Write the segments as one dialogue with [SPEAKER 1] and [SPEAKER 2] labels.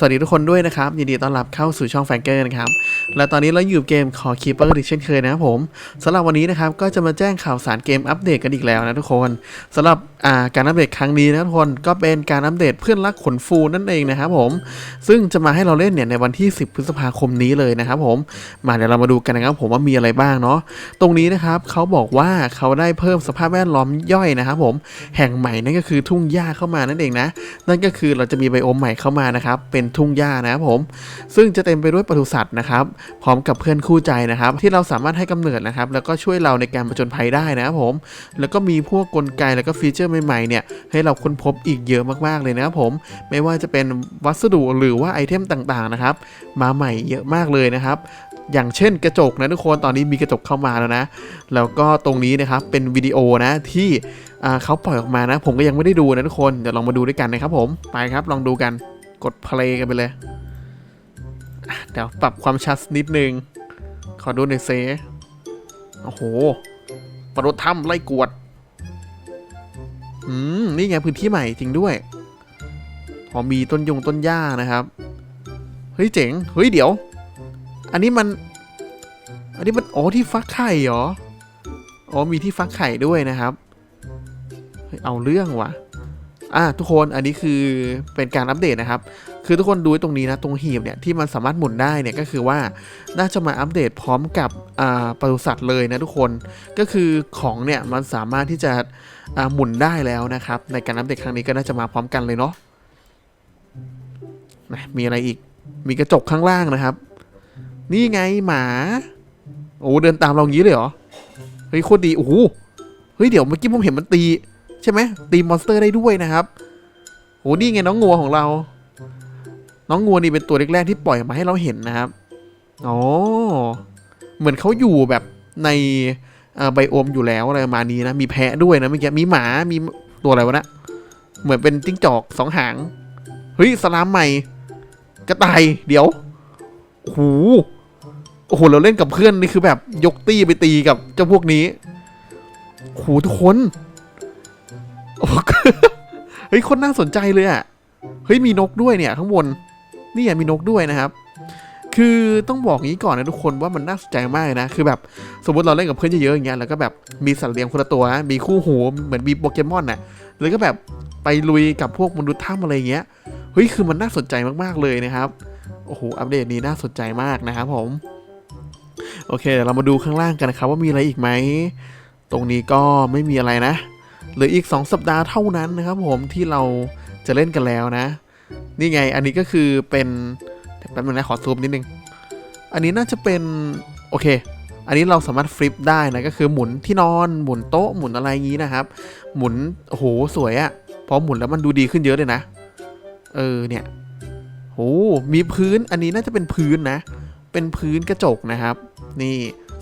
[SPEAKER 1] สวัสดีทุกคนด้วยนะครับ ยินดีต้อนรับเข้าสู่ช่องแฟงเกอร์นะครับ และตอนนี้เราอยู่เกมขอคีเปอร์อีกเช่นเคยนะครับผมสำหรับวันนี้นะครับก็จะมาแจ้งข่าวสารเกมอัปเดตกันอีกแล้วนะทุกคนสำหรับาการอัปเดตครั้งนี้นะทุกคนก็เป็นการอัปเดตเพื่อนรักขนฟูนั่นเองนะครับผม ซึ่งจะมาให้เราเล่นเนี่ยในวันที่ 10 พฤษภาคมนี้เลยนะครับผมมาเดี๋ยวเรามาดูกันนะครับผมว่ามีอะไรบ้างเนาะตรงนี้นะครับเขาบอกว่าเขาได้เพิ่มสภาพแวดล้อมย่อยนะครับผมแห่งใหม่นั่นก็คือทุ่งหญ้าเข้ามานั่นเองนะนั่นก็คือเราจะมีไบโอมใหม่เข้ามานะครับเป็นทุ่งหญ้านะครับผม ซึ่งจะเต็มไปด้วยปศุสัตว์นะครับ พร้อมกับเพื่อนคู่ใจนะครับ ที่เราสามารถให้กำเนิดนะครับ แล้วก็ช่วยเราในการผจญภัยได้นะครับผม แล้วก็มีพวกกลไกแล้วก็ฟีเจอร์ใหม่ๆเนี่ยให้เราค้นพบอีกเยอะมากๆเลยนะครับผม ไม่ว่าจะเป็นวัสดุหรือว่าไอเทมต่างๆนะครับ มาใหม่เยอะมากเลยนะครับอย่างเช่นกระจกนะทุกคนตอนนี้มีกระจกเข้ามาแล้วนะ แล้วก็ตรงนี้นะครับเป็นวิดีโอนะที่เขาปล่อยออกมานะ ผมก็ยังไม่ได้ดูนะทุกคนเดี๋ยวลองมาดูด้วยกันนะครับผมไปครับลองดูกัน กด play กันไปเลยเดี๋ยวปรับความชัดนิดนึง ขอดูหน่อยเซโอ้โหปรดถ้ำไล่กวด อืม นี่ไงพื้นที่ใหม่จริงด้วยพอมีต้นยงต้นหญ้านะครับ เฮ้ยเจ๋ง เฮ้ยเดี๋ยว อันนี้มัน อันนี้มันอ๋อที่ฟักไข่เหรอ อ๋อมีที่ฟักไข่ด้วยนะครับ เอาเรื่องว่ะ อะทุกคนอันนี้คือเป็นการอัปเดตนะครับ คือทุกคนดูตรงนี้นะตรงหีบเนี่ยที่มันสามารถหมุนได้เนี่ยก็คือว่าน่าจะมาอัปเดตพร้อมกับอ่าปศุสัตว์เลยนะทุกคนก็คือของเนี่ยมันสามารถที่จะอ่าหมุนได้แล้วนะครับ ในการอัปเดตครั้งนี้ก็น่าจะมาพร้อมกันเลยเนาะนะมีอะไรอีกมีกระจกข้างล่างนะครับ นี่ไงหมาโอ้เดินตามเราอย่างนี้เลยเหรอเฮ้ยโคตรดีโอ้โหเฮ้ยเดี๋ยวเมื่อกี้ผมเห็นมันตี ใช่ไหมตีมอนสเตอร์ได้ด้วยนะครับโอ้นี่ไงน้องงัวของเรา น้องงัวนี่เป็นตัวแรกๆที่ปล่อยมาให้เราเห็นนะครับอ๋อเหมือนเขาอยู่แบบในไบโอมอยู่แล้วอะไรประมาณนี้นะ มีแพะด้วยนะเมื่อกี้มีหมามีตัวอะไรวะนะเหมือนเป็นจิ้งจอกสองหางเฮ้ยสลามใหม่กระต่ายเดี๋ยวโอ้โหโอ้โหเราเล่นกับเพื่อนนี่คือแบบยกตี้ไปตีกับเจ้าพวกนี้โอ้โหทุกคน โอ้โหเฮ้ยคนน่าสนใจเลยอะเฮ้ยมีนกด้วยเนี่ยข้างบนนี่อะมีนกด้วยนะครับ คือต้องบอกงี้ก่อนนะทุกคนว่ามันน่าสนใจมากนะ คือแบบสมมติเราเล่นกับเพื่อนเยอะๆอย่างเงี้ยแล้วก็แบบมีสัตว์เลี้ยงคนละตัวนะมีคู่หูเหมือนมีโปเกมอนน่ะแล้วก็แบบไปลุยกับพวกมนุษย์ถ้ำอะไรเงี้ยเฮ้ยคือมันน่าสนใจมากๆเลยนะครับโอ้โหอัปเดตนี้น่าสนใจมากนะครับผมโอเคเดี๋ยวเรามาดูข้างล่างกันนะครับว่ามีอะไรอีกไหมตรงนี้ก็ไม่มีอะไรนะ เหลืออีก 2 สัปดาห์เท่านั้นนะครับผมที่เราจะเล่นกันแล้วนะ นี่ไงอันนี้ก็คือเป็นแป๊บนึงนะขอซูมนิดนึง อันนี้น่าจะเป็นโอเค อันนี้เราสามารถฟลิปได้นะก็คือหมุนที่นอนหมุนโต๊ะหมุนอะไรอย่างนี้นะครับ หมุนโอ้โหสวยอะพอหมุนแล้วมันดูดีขึ้นเยอะเลยนะ เออเนี่ยโหมีพื้นอันนี้น่าจะเป็นพื้นนะ เป็นพื้นกระจกนะครับ นี่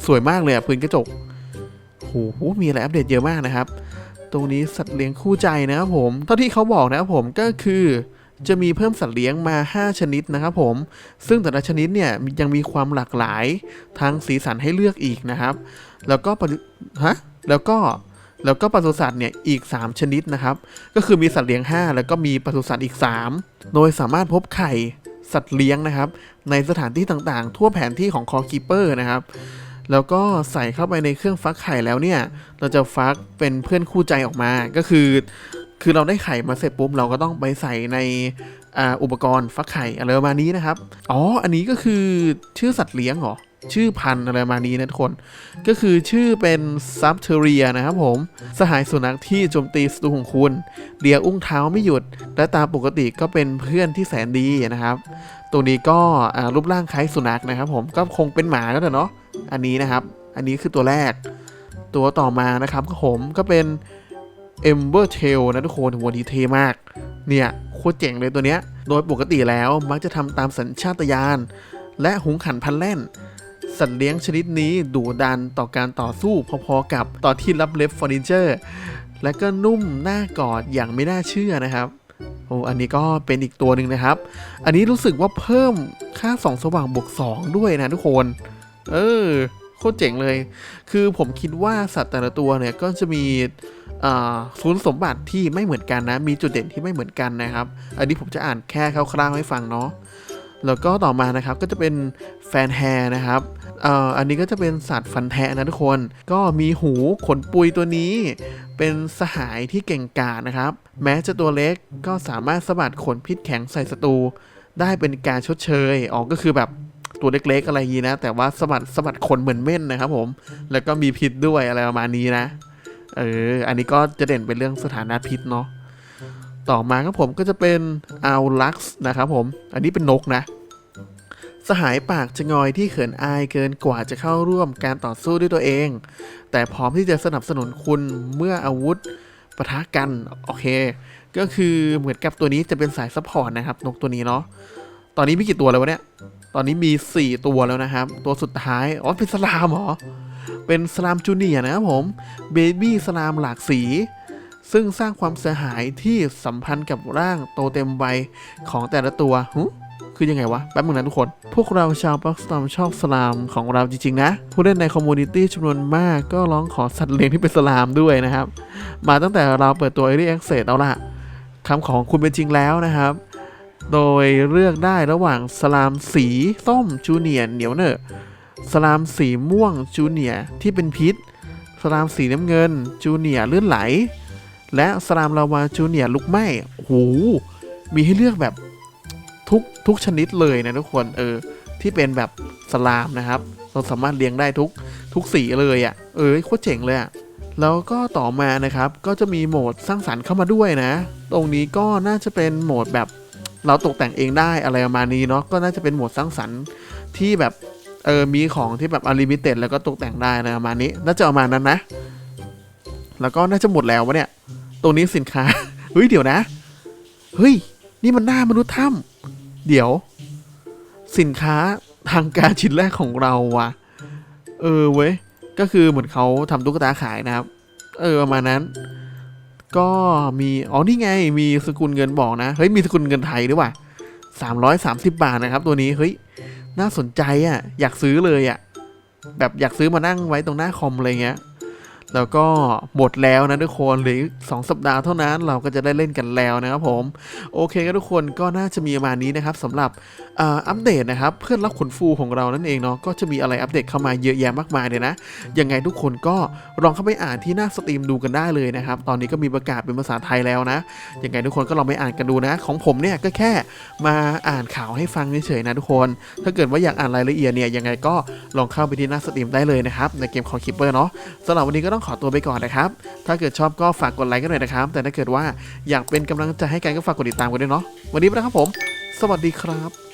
[SPEAKER 1] สวยมากเลยอะพื้นกระจกโหมีอะไรอัปเดตเยอะมากนะครับ รงนี้สัตว์เลี้ยงคู่ใจนะครับผม เท่าที่เขาบอกนะครับผมก็คือจะมีเพิ่มสัตว์เลี้ยงมา 5 ชนิดนะครับผม ซึ่งแต่ละชนิดเนี่ยยังมีความหลากหลายทางสีสันให้เลือกอีกนะครับ แล้วก็ปฏิฮะแล้วก็แล้วก็ปศุสัตว์เนี่ยอีก 3 ชนิดนะครับ ก็คือมีสัตว์เลี้ยง 5 แล้วก็มีปศุสัตว์อีก 3 โดยสามารถพบไข่สัตว์เลี้ยงนะครับ ในสถานที่ต่างๆ ทั่วแผนที่ของคอคีเปอร์นะครับ แล้วก็ใส่เข้าไปในเครื่องฟักไข่แล้วเนี่ย เราจะฟักเป็นเพื่อนคู่ใจออกมา ก็คือ คือเราได้ไข่มาเสร็จปุ๊บเราก็ต้องไปใส่ในอ่าอุปกรณ์ฟักไข่อะไรประมาณนี้นะครับ อ๋อ อันนี้ก็คือชื่อสัตว์เลี้ยงเหรอ ชื่อพันธุ์อะไรประมาณนี้นะทุกคน ก็คือชื่อเป็นซับเทเรียนะครับผม สหายสุนัขที่โจมตีศัตรูของคุณเดียอุ้งเท้าไม่หยุด และตามปกติก็เป็นเพื่อนที่แสนดีนะครับ ตัวนี้ก็อ่ารูปร่างคล้ายสุนัขนะครับผม ก็คงเป็นหมาก็เถอะเนาะ อันนี้นะครับ อันนี้คือตัวแรก ตัวต่อมานะครับก็ผมก็เป็น e m b e r t a i l นะทุกคนหัวดีเทมาก เนี่ยโคตรเจ๋งเลยตัวเนี้ย โดยปกติแล้วมักจะทำตามสัญชาตญาณและหุงขันพันแล่น สัตว์เลี้ยงชนิดนี้ดุดันต่อการต่อสู้พอๆกับตอนที่รับเล็บเฟอร์นิเจอร์ และก็นุ่มหน้ากอดอย่างไม่น่าเชื่อนะครับโอ้อันนี้ก็เป็นอีกตัวหนึ่งนะครับ อันนี้รู้สึกว่าเพิ่มค่าสองสว่างบวก2ด้วยนะทุกคน เออ โคตรเจ๋งเลย คือผมคิดว่าสัตว์แต่ละตัวเนี่ยก็จะมีอ่าคุณสมบัติที่ไม่เหมือนกันนะ มีจุดเด่นที่ไม่เหมือนกันนะครับ อันนี้ผมจะอ่านแค่คร่าวๆให้ฟังเนาะ แล้วก็ต่อมานะครับก็จะเป็นแฟนแฮนะครับเอ่ออันนี้ก็จะเป็นสัตว์ฟันแทะนะทุกคน ก็มีหูขนปุยตัวนี้ เป็นสหายที่เก่งกาจนะครับ แม้จะตัวเล็กก็สามารถสะบัดขนพิษแข็งใส่ศัตรูได้เป็นการชดเชยอ๋อก็คือแบบ ตัวเล็กๆอะไรย่างนี้นะ แต่ว่าสะบัดสะบัดขนเหมือนเม่นนะครับผม แล้วก็มีพิษด้วยอะไรประมาณนี้นะ เออ อันนี้ก็จะเด่นเป็นเรื่องสถานะพิษเนาะ ต่อมาครับผมก็จะเป็นอัลลักซ์นะครับผม อันนี้เป็นนกนะ สหายปากจะงอยที่เขินอายเกินกว่าจะเข้าร่วมการต่อสู้ด้วยตัวเอง แต่พร้อมที่จะสนับสนุนคุณเมื่ออาวุธปะทะกัน โอเค ก็คือเหมือนกับตัวนี้จะเป็นสายซัพพอร์ตนะครับ นกตัวนี้เนาะ ตอนนี้มีกี่ตัวแล้ววะเนี่ย ตอนนี้มี 4 ตัวแล้วนะครับ ตัวสุดท้าย อ๋อ เป็นสลามเหรอ เป็นสลามจูเนียนะครับผม เบบี้สลามหลากสี ซึ่งสร้างความเสียหายที่สัมพันธ์กับร่างโตเต็มวัยของแต่ละตัวหึคือยังไงวะ แป๊บนึงนะทุกคน พวกเราชาวปักสตอมชอบสลามของเราจริง ๆ นะ ผู้เล่นในคอมมูนิตี้จำนวนมากก็ร้องขอสัตว์เลี้ยงที่เป็นสลามด้วยนะครับ มาตั้งแต่เราเปิดตัว Early Access เอาละคำของคุณเป็นจริงแล้วนะครับ โดยเลือกได้ระหว่างสลามสีส้มจูเนียร์เหนียวเนอะสลามสีม่วงจูเนียร์ที่เป็นพิษ สลามสีน้ำเงินจูเนียร์ลื่นไหล และสลามลาวาจูเนียร์ลุกไหม้โหมีให้เลือกแบบทุกทุกชนิดเลยนะทุกคนเออที่เป็นแบบสลามนะครับ เราสามารถเลี้ยงได้ทุกทุกสีเลยอะ่ะ เออโคตรเจ๋งเลยอะ่ะแล้วก็ต่อมานะครับก็จะมีโหมดสร้างสรรค์เข้ามาด้วยนะ ตรงนี้ก็น่าจะเป็นโหมดแบบ เราตกแต่งเองได้อะไรประมาณนี้เนาะก็น่าจะเป็นหมวดสร้างสรรค์ที่แบบเออมีของที่แบบอลิมิเต็ดแล้วก็ตกแต่งได้นะไรประมาณนี้ น่าจะประมาณนั้นนะ แล้วก็น่าจะหมดแล้ววะเนี่ย ตรงนี้สินค้า เฮ้ยเดี๋ยวนะ เฮ้ย นี่มันหน้ามนุษย์ถ้ำเดี๋ยว สินค้าทางการชิ้นแรกของเราว่ะ เออเว้ย ก็คือเหมือนเขาทำตุ๊กตาขายนะครับ เออประมาณนั้น ก็มีอ๋อนี่ไงมีสกุลเงินบอกนะเฮ้ยมีสกุลเงินไทยด้วยว่ะสามร้อยสามสิบบาทนะครับ ตัวนี้เฮ้ยน่าสนใจอะ อยากซื้อเลยอะ แบบอยากซื้อมานั่งไว้ตรงหน้าคอมอะไรเงี้ย แล้วก็หมดแล้วนะทุกคนหลืออกสองสัปดาห์เท่านั้นเราก็จะได้เล่นกันแล้วนะครับผม โอเคก็ทุกคนก็น่าจะมีประมาณนี้นะครับสำหรับอัปเดตนะครับ เพื่อนรับขนฟูของเรานั่นเองเนาะก็จะมีอะไรอัปเดตเข้ามาเยอะแยะมากมายเลยนะยังไงทุกคนก็ลองเข้าไปอ่านที่หน้าสตรีมดูกันได้เลยนะครับ ตอนนี้ก็มีประกาศเป็นภาษาไทยแล้วนะยังไงทุกคนก็ลองไปอ่านกันดูนะ ของผมเนี่ยก็แค่มาอ่านข่าวให้ฟังเฉยๆนะทุกคน ถ้าเกิดว่าอยากอ่านรายละเอียดเนี่ยยังไงก็ลองเข้าไปที่หน้าสตรีมได้เลยนะครับในเกมคอคิปเปอร์เนาะสำหรับวันนี้ก็ต้องขอตัวไปก่อนนะครับ ถ้าเกิดชอบก็ฝากกดไลค์กันหน่อยนะครับ แต่ถ้าเกิดว่าอยากเป็นกำลังใจให้กันก็ฝากกดติดตามกันด้วยเนาะ วันนี้ไปแล้วครับผม สวัสดีครับ